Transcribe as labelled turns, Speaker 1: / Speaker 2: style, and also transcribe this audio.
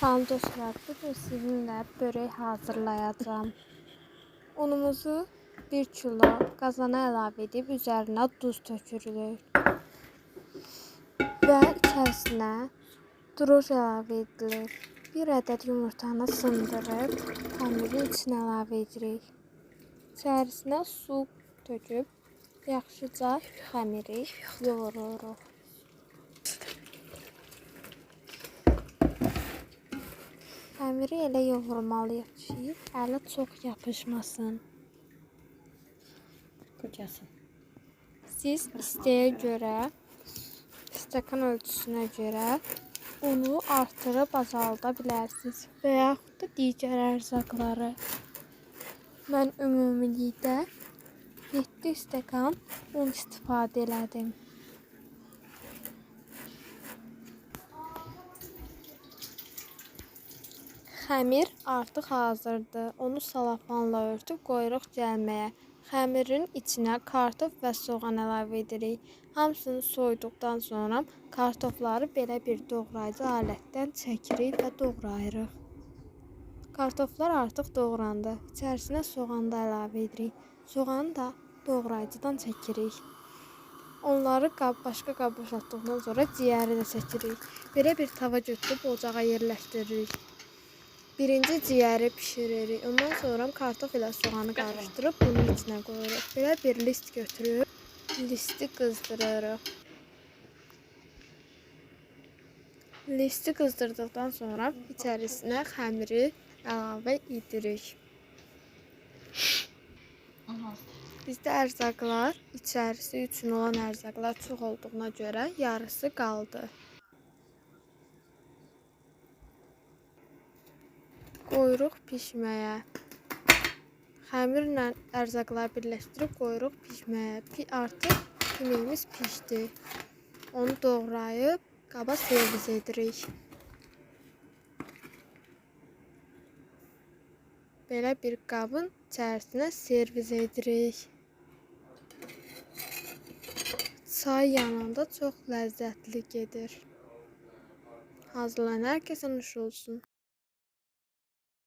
Speaker 1: Salam dostlar, bugün sizinle börek hazırlayacağım. Unumuzu 1 kilo qazana əlavə edib üzərinə duz tökürük. Və içərisinə druj əlavə edilir. 1 ədəd yumurtanı sındırıb xəmirin içinə əlavə edirik. İçərisinə su töküb yaxşıca xəmiri yoğururuq. Xəmiri elə yoğurmalıyıq ki, ələ çox yapışmasın.
Speaker 2: Kocasın.
Speaker 1: Siz isteğe göre, stəkan ölçüsünə görə unu artırıb azalda bilərsiniz və yaxud da digər ərzaqları. Mən ümumilikdə 7 stəkan un istifadə elədim. Xəmir artıq hazırdır. Onu salafanla örtüb qoyuruq gəlməyə. Xəmirin içinə kartof və soğan əlavə edirik. Hamısını soyduqdan sonra kartofları belə bir doğrayıcı alətdən çəkirik və doğrayırıq. Kartoflar artıq doğrandı. İçərisinə soğan da əlavə edirik. Soğanı da doğrayıcıdan çəkirik. Onları qab başqa qab boşaltdıqdan sonra ciyəri də çəkirik. Belə bir tava götürüb ocağa yerləşdiririk. Birinci ciyəri bişiririk. Ondan sonra kartof ilə soğanı qarışdırıb bunun içinə qoyuruq. Belə bir list götürüb listi qızdırırıq. Listi qızdırdıqdan sonra içərisinə xəmiri əlavə edirik. Bizdə ərzaqlar, içərisi üçün olan ərzaqlar çox olduğuna görə yarısı qaldı. Qoyuruq bişməyə. Xəmirlə ərzaqları birləşdirib qoyuruq bişməyə. Artıq yeməyimiz pişdi. Onu doğrayıb qaba servis edirik. Belə bir qabın içərisinə servis edirik. Çay yanında çox ləzzətli gedir. Hazırlayan hər kəsə nuş olsun.